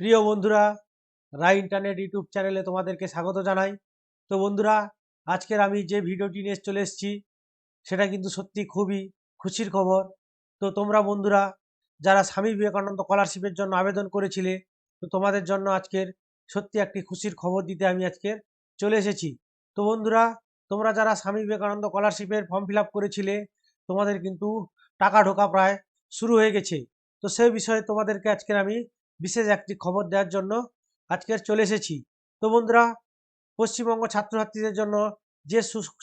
প্রিয় বন্ধুরা রায় internet YouTube চ্যানেলে তোমাদেরকে স্বাগত জানাই। তো বন্ধুরা, আজকের আমি যে ভিডিওটি নিয়ে চলে এসেছি, সেটা কিন্তু সত্যি খুবই খুশির খবর। তো তোমরা বন্ধুরা, যারা স্বামী বিবেকানন্দ স্কলারশিপের জন্য আবেদন করেছিলে, তো তোমাদের জন্য আজকের সত্যি একটি খুশির খবর দিতে আমি আজকের চলে এসেছি। তো বন্ধুরা, তোমরা যারা স্বামী বিবেকানন্দ স্কলারশিপের ফর্ম ফিল করেছিলে, তোমাদের কিন্তু টাকা ঢোকা প্রায় শুরু হয়ে গেছে। তো সেই বিষয়ে তোমাদেরকে আজকের আমি বিশেষ একটি খবর দেওয়ার জন্য আজকের চলে এসেছি। তো বন্ধুরা, পশ্চিমবঙ্গ ছাত্রছাত্রীদের জন্য যে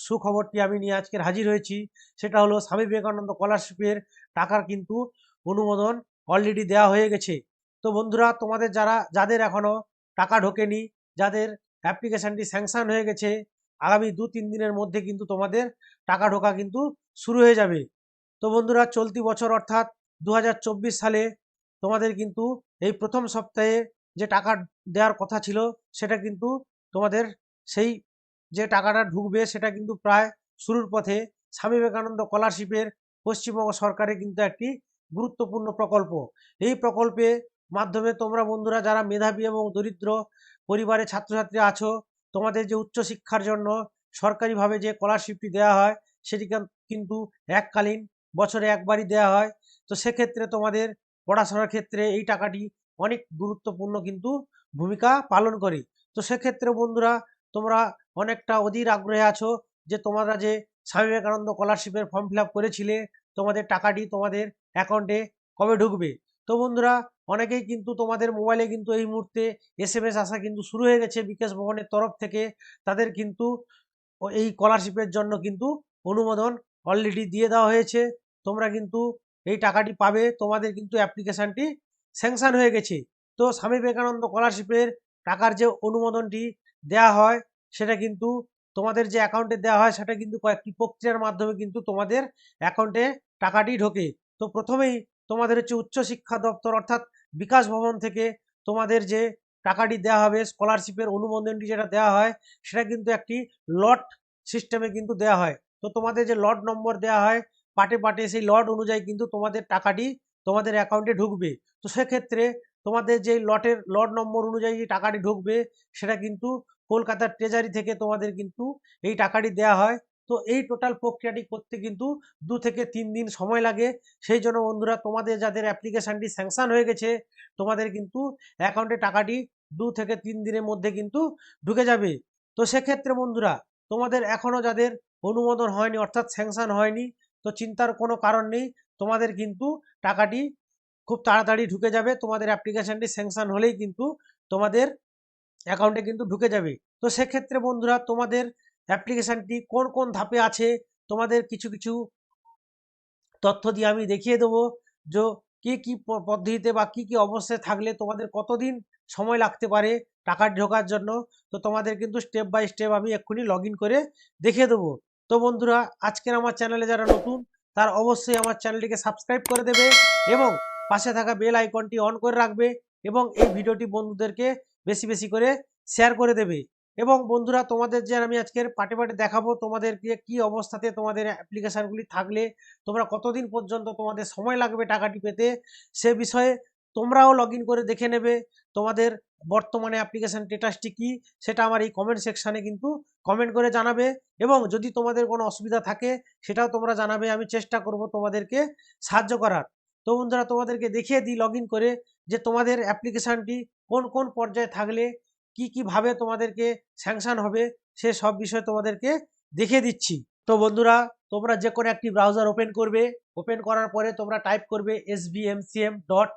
সুখবরটি আমি নিয়ে আজকের হাজির হয়েছি, সেটা হলো স্বামী বিবেকানন্দ স্কলারশিপের টাকার কিন্তু অনুমোদন অলরেডি দেওয়া হয়ে গেছে। তো বন্ধুরা, তোমাদের যারা, যাদের এখনও টাকা ঢোকেনি, যাদের অ্যাপ্লিকেশনটি স্যাংশন হয়ে গেছে, আগামী দু, তিন দিনের মধ্যে কিন্তু তোমাদের টাকা ঢোকা কিন্তু শুরু হয়ে যাবে। তো বন্ধুরা, চলতি বছর অর্থাৎ দু হাজার চব্বিশ সালে তোমাদের কিন্তু এই প্রথম সপ্তাহে যে টাকা দেওয়ার কথা ছিল, সেটা কিন্তু তোমাদের সেই যে টাকাটা ঢুকবে, সেটা কিন্তু প্রায় শুরুর পথে স্বামী বিবেকানন্দ স্কলারশিপের পশ্চিমবঙ্গ সরকারের কিন্তু একটি গুরুত্বপূর্ণ প্রকল্প। এই প্রকল্পে মাধ্যমে তোমরা বন্ধুরা যারা মেধাবী এবং দরিদ্র পরিবারের ছাত্রছাত্রী আছো, তোমাদের যে উচ্চশিক্ষার জন্য সরকারিভাবে যে স্কলারশিপটি দেওয়া হয়, সেটি কিন্তু এককালীন বছরে একবারই দেওয়া হয়। তো সেক্ষেত্রে তোমাদের পড়াশোনার ক্ষেত্রে এই টাকাটি অনেক গুরুত্বপূর্ণ কিন্তু ভূমিকা পালন করে। তো সেক্ষেত্রে বন্ধুরা, তোমরা অনেকটা অধীর আগ্রহে আছো যে তোমরা যে স্বামী বিবেকানন্দ স্কলারশিপের ফর্ম ফিল করেছিলে, তোমাদের টাকাটি তোমাদের অ্যাকাউন্টে কবে ঢুকবে? তো বন্ধুরা, অনেকেই কিন্তু তোমাদের মোবাইলে কিন্তু এই মুহূর্তে এস এম এস আসা কিন্তু শুরু হয়ে গেছে বিকাশ ভবনের তরফ থেকে। তাদের কিন্তু এই স্কলারশিপের জন্য কিন্তু অনুমোদন অলরেডি দিয়ে দেওয়া হয়েছে। তোমরা কিন্তু এই টাকাটি পাবে, তোমাদের কিন্তু অ্যাপ্লিকেশানটি স্যাংশন হয়ে গেছে। তো স্বামী বিবেকানন্দ স্কলারশিপের টাকার যে অনুমোদনটি দেওয়া হয়, সেটা কিন্তু তোমাদের যে অ্যাকাউন্টে দেওয়া হয়, সেটা কিন্তু কয়েকটি প্রক্রিয়ার মাধ্যমে কিন্তু তোমাদের অ্যাকাউন্টে টাকাটি ঢোকে। তো প্রথমেই তোমাদের হচ্ছে উচ্চশিক্ষা দপ্তর অর্থাৎ বিকাশ ভবন থেকে তোমাদের যে টাকাটি দেওয়া হবে স্কলারশিপের অনুমোদনটি যেটা দেওয়া হয়, সেটা কিন্তু একটি লট সিস্টেমে কিন্তু দেওয়া হয়। তো তোমাদের যে লট নম্বর দেওয়া হয় পাটে পাটে সেই লট অনুযায়ী কিন্তু তোমাদের টাকাটি তোমাদের অ্যাকাউন্টে ঢুকবে। তো সেক্ষেত্রে তোমাদের যে লটের লট নম্বর অনুযায়ী যে টাকাটি ঢুকবে, সেটা কিন্তু কলকাতার ট্রেজারি থেকে তোমাদের কিন্তু এই টাকাটি দেওয়া হয়। তো এই টোটাল প্রক্রিয়াটি করতে কিন্তু দু থেকে তিন দিন সময় লাগে। সেই জন্য বন্ধুরা, তোমাদের যাদের অ্যাপ্লিকেশানটি স্যাংশন হয়ে গেছে, তোমাদের কিন্তু অ্যাকাউন্টে টাকাটি দু থেকে তিন দিনের মধ্যে কিন্তু ঢুকে যাবে। তো সেক্ষেত্রে বন্ধুরা, তোমাদের এখনও যাদের অনুমোদন হয়নি, অর্থাৎ স্যাংশন হয়নি তো চিন্তার কোনো কারণ নেই। তোমাদের কিন্তু টাকাটি খুব তাড়াতাড়ি ঢুকে যাবে। তোমাদের অ্যাপ্লিকেশানটি স্যাংশন হলেই কিন্তু তোমাদের অ্যাকাউন্টে কিন্তু ঢুকে যাবে। তো সেক্ষেত্রে বন্ধুরা, তোমাদের অ্যাপ্লিকেশানটি কোন কোন ধাপে আছে? তোমাদের কিছু কিছু তথ্য দিয়ে আমি দেখিয়ে দেবো যে কি কি পদ্ধতিতে বা কি কি অবস্থায় থাকলে তোমাদের কতদিন সময় লাগতে পারে টাকা ঢোকার জন্য। তো তোমাদের কিন্তু স্টেপ বাই স্টেপ আমি এক্ষুনি লগ করে দেখিয়ে দেবো। তো বন্ধুরা, আজকের আমার চ্যানেলে যারা নতুন, তার অবশ্যই আমার চ্যানেলটিকে সাবস্ক্রাইব করে দেবে এবং পাশে থাকা বেল আইকনটি অন করে রাখবে এবং এই ভিডিওটি বন্ধুদেরকে বেশি বেশি করে শেয়ার করে দেবে। এবং বন্ধুরা, তোমাদের যে আমি আজকের পাটে পাটে দেখাবো, তোমাদেরকে কি অবস্থাতে তোমাদের অ্যাপ্লিকেশানগুলি থাকলে, তোমরা কতদিন পর্যন্ত তোমাদের সময় লাগবে টাকাটি পেতে, সে বিষয়ে তোমরাও লগ করে দেখে নেবে। তোমাদের বর্তমানে অ্যাপ্লিকেশান স্টেটাসটি কী, সেটা আমার এই কমেন্ট সেকশানে কিন্তু কমেন্ট করে জানাবে। এবং যদি তোমাদের কোনো অসুবিধা থাকে, সেটাও তোমরা জানাবে। আমি চেষ্টা করব তোমাদেরকে সাহায্য করার। তো বন্ধুরা, তোমাদেরকে দেখিয়ে দিই লগ করে যে তোমাদের অ্যাপ্লিকেশানটি কোন কোন পর্যায়ে থাকলে কি কীভাবে তোমাদেরকে স্যাংশান হবে, সে সব বিষয় তোমাদেরকে দেখিয়ে দিচ্ছি। তো বন্ধুরা, তোমরা যে কোনো একটি ব্রাউজার ওপেন করবে। ওপেন করার পরে তোমরা টাইপ করবে এস ডট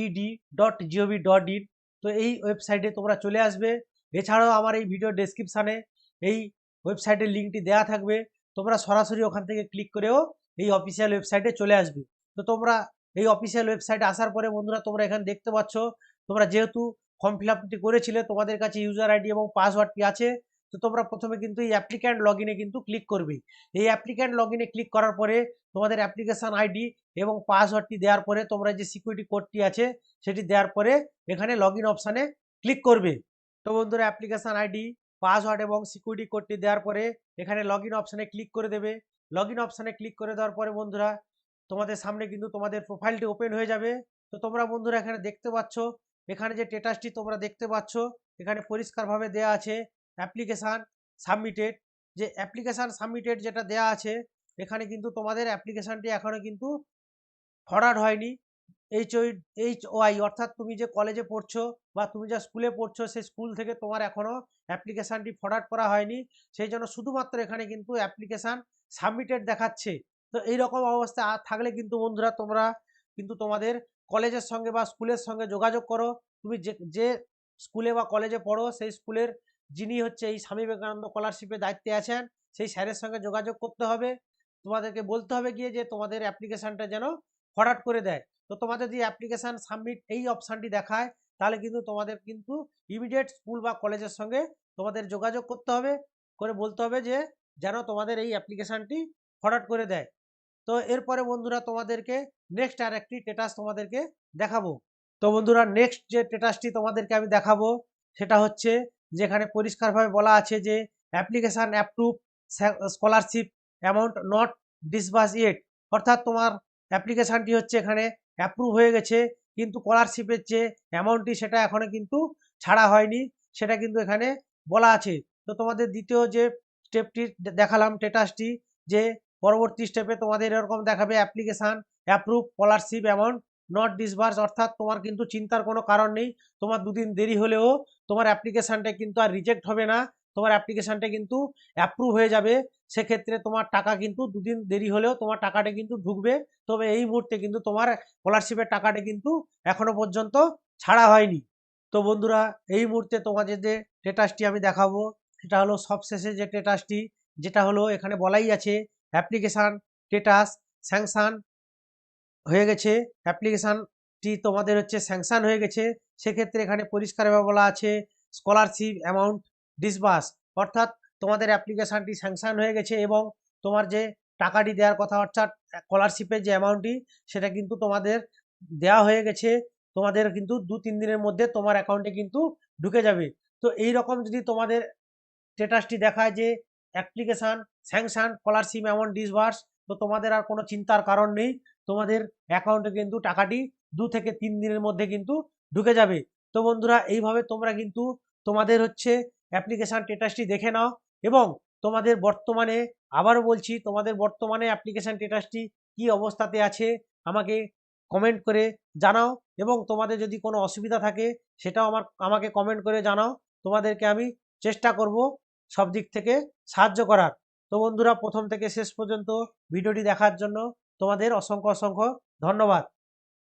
ইন তো এই ওয়েবসাইটে তোমরা চলে আসবে। এছাড়াও আমার এই ভিডিও ডেসক্রিপশানে এই ওয়েবসাইটের লিঙ্কটি দেওয়া থাকবে। তোমরা সরাসরি ওখান থেকে ক্লিক করেও এই অফিসিয়াল ওয়েবসাইটে চলে আসবে। তো তোমরা এই অফিসিয়াল ওয়েবসাইটে আসার পরে বন্ধুরা তোমরা এখানে দেখতে পাচ্ছ, তোমরা যেহেতু ফর্ম ফিল আপটি করেছিলে, তোমাদের কাছে ইউজার আইডি এবং পাসওয়ার্ডটি আছে। তো তোমরা প্রথমে কিন্তু এই অ্যাপ্লিক্যান্ট লগ কিন্তু ক্লিক করবে এই অ্যাপ্লিক্যান্ট লগ ক্লিক করার পরে তোমাদের অ্যাপ্লিকেশান আইডি এবং পাসওয়ার্ডটি দেওয়ার পরে তোমরা যে সিকিউরিটি কোডটি আছে সেটি দেওয়ার পরে এখানে লগ ইন অপশানে ক্লিক করবে। তো বন্ধুরা অ্যাপ্লিকেশান আইডি পাসওয়ার্ড এবং সিকিউরিটি কোডটি দেওয়ার পরে এখানে লগ ইন অপশানে ক্লিক করে দেবে। লগ ইন অপশানে ক্লিক করে দেওয়ার পরে বন্ধুরা তোমাদের সামনে কিন্তু তোমাদের প্রোফাইলটি ওপেন হয়ে যাবে। তো তোমরা বন্ধুরা এখানে দেখতে পাচ্ছ, এখানে যে স্ট্যাটাসটি তোমরা দেখতে পাচ্ছ, এখানে পরিষ্কারভাবে দেয়া আছে। অ্যাপ্লিকেশান সাবমিটেড যে অ্যাপ্লিকেশান সাবমিটেড যেটা দেয়া আছে, এখানে কিন্তু তোমাদের অ্যাপ্লিকেশানটি এখনও কিন্তু ফরওয়ার্ড হয়নি। এইচ ওই এইচ ওয়াই অর্থাৎ তুমি যে কলেজে পড়ছো বা তুমি যা স্কুলে পড়ছো সেই স্কুল থেকে তোমার এখনও অ্যাপ্লিকেশানটি ফরওয়ার্ড করা হয়নি। সেই জন্য শুধুমাত্র এখানে কিন্তু অ্যাপ্লিকেশান সাবমিটেড দেখাচ্ছে। তো এই রকম অবস্থা থাকলে কিন্তু বন্ধুরা, তোমরা কিন্তু তোমাদের কলেজের সঙ্গে বা স্কুলের সঙ্গে যোগাযোগ করো। তুমি যে যে স্কুলে বা কলেজে পড়ো, সেই স্কুলের যিনি হচ্ছে এই স্বামী বিবেকানন্দ স্কলারশিপের দায়িত্বে আছেন, সেই স্যারের সঙ্গে যোগাযোগ করতে হবে। তোমাদেরকে বলতে হবে গিয়ে যে তোমাদের অ্যাপ্লিকেশানটা যেন ফরওয়ার্ড করে দেয়। তো তোমাদের যদি অ্যাপ্লিকেশান সাবমিট এই অপশানটি দেখায়, তাহলে কিন্তু তোমাদের কিন্তু ইমিডিয়েট স্কুল বা কলেজের সঙ্গে তোমাদের যোগাযোগ করতে হবে। করে বলতে হবে যে যেন তোমাদের এই অ্যাপ্লিকেশানটি ফরওয়ার্ড করে দেয়। তো এরপরে বন্ধুরা তোমাদেরকে নেক্সট আর একটি স্টেটাস তোমাদেরকে দেখাবো। তো বন্ধুরা নেক্সট যে স্টেটাসটি তোমাদেরকে আমি দেখাবো, সেটা হচ্ছে যেখানে পরিষ্কারভাবে বলা আছে যে application approve scholarship amount not disburse yet অর্থাৎ তোমার অ্যাপ্লিকেশানটি হচ্ছে এখানে অ্যাপ্রুভ হয়ে গেছে, কিন্তু স্কলারশিপের যে অ্যামাউন্টটি সেটা এখনও কিন্তু ছাড়া হয়নি, সেটা কিন্তু এখানে বলা আছে। তো তোমাদের দ্বিতীয় যে স্টেপটি দেখালাম স্টেটাসটি যে পরবর্তী স্টেপে তোমাদের এরকম দেখাবে application approve scholarship amount not disburse অর্থাৎ তোমার কিন্তু চিন্তার কোনো কারণ নেই। তোমার দুদিন দেরি হলেও তোমার অ্যাপ্লিকেশানটা কিন্তু আর রিজেক্ট হবে না। তোমার অ্যাপ্লিকেশানটা কিন্তু অ্যাপ্রুভ হয়ে যাবে। সেক্ষেত্রে তোমার টাকা কিন্তু দুদিন দেরি হলেও তোমার টাকাটা কিন্তু ঢুকবে। তবে এই মুহূর্তে কিন্তু তোমার স্কলারশিপের টাকাটা কিন্তু এখনও পর্যন্ত ছাড়া হয়নি। তো বন্ধুরা, এই মুহূর্তে তোমাদের যে স্টেটাসটি আমি দেখাবো, সেটা হলো সবশেষে যে স্টেটাসটি যেটা হলো এখানে বলাই আছে অ্যাপ্লিকেশান স্টেটাস স্যাংশান হয়ে গেছে। অ্যাপ্লিকেশানটি তোমাদের হচ্ছে স্যাংশান হয়ে গেছে। সেক্ষেত্রে এখানে পরিষ্কারভাবে বলা আছে স্কলারশিপ অ্যামাউন্ট ডিসবার্স অর্থাৎ তোমাদের অ্যাপ্লিকেশানটি স্যাংশান হয়ে গেছে এবং তোমার যে টাকাটি দেওয়ার কথা, অর্থাৎ স্কলারশিপের যে অ্যামাউন্টটি সেটা কিন্তু তোমাদের দেওয়া হয়ে গেছে। তোমাদের কিন্তু দু তিন দিনের মধ্যে তোমার অ্যাকাউন্টে কিন্তু ঢুকে যাবে। তো এই রকম যদি তোমাদের স্টেটাসটি দেখায় যে application sanction scholarship amount disburse তো তোমাদের আর কোনো চিন্তার কারণ নেই। তোমাদের অ্যাকাউন্টে কিন্তু টাকাটি দু থেকে তিন দিনের মধ্যে কিন্তু ঢুকে যাবে। তো বন্ধুরা, এইভাবে তোমরা কিন্তু তোমাদের হচ্ছে অ্যাপ্লিকেশান স্টেটাসটি দেখে নাও এবং তোমাদের বর্তমানে, আবারও বলছি, তোমাদের বর্তমানে অ্যাপ্লিকেশান স্টেটাসটি কী অবস্থাতে আছে আমাকে কমেন্ট করে জানাও এবং তোমাদের যদি কোনো অসুবিধা থাকে সেটাও আমার, আমাকে কমেন্ট করে জানাও। তোমাদেরকে আমি চেষ্টা করব সব দিক থেকে সাহায্য করার। তো বন্ধুরা প্রথম থেকে শেষ পর্যন্ত ভিডিওটি দেখার জন্য তোমাদের অসংখ্য অসংখ্য ধন্যবাদ।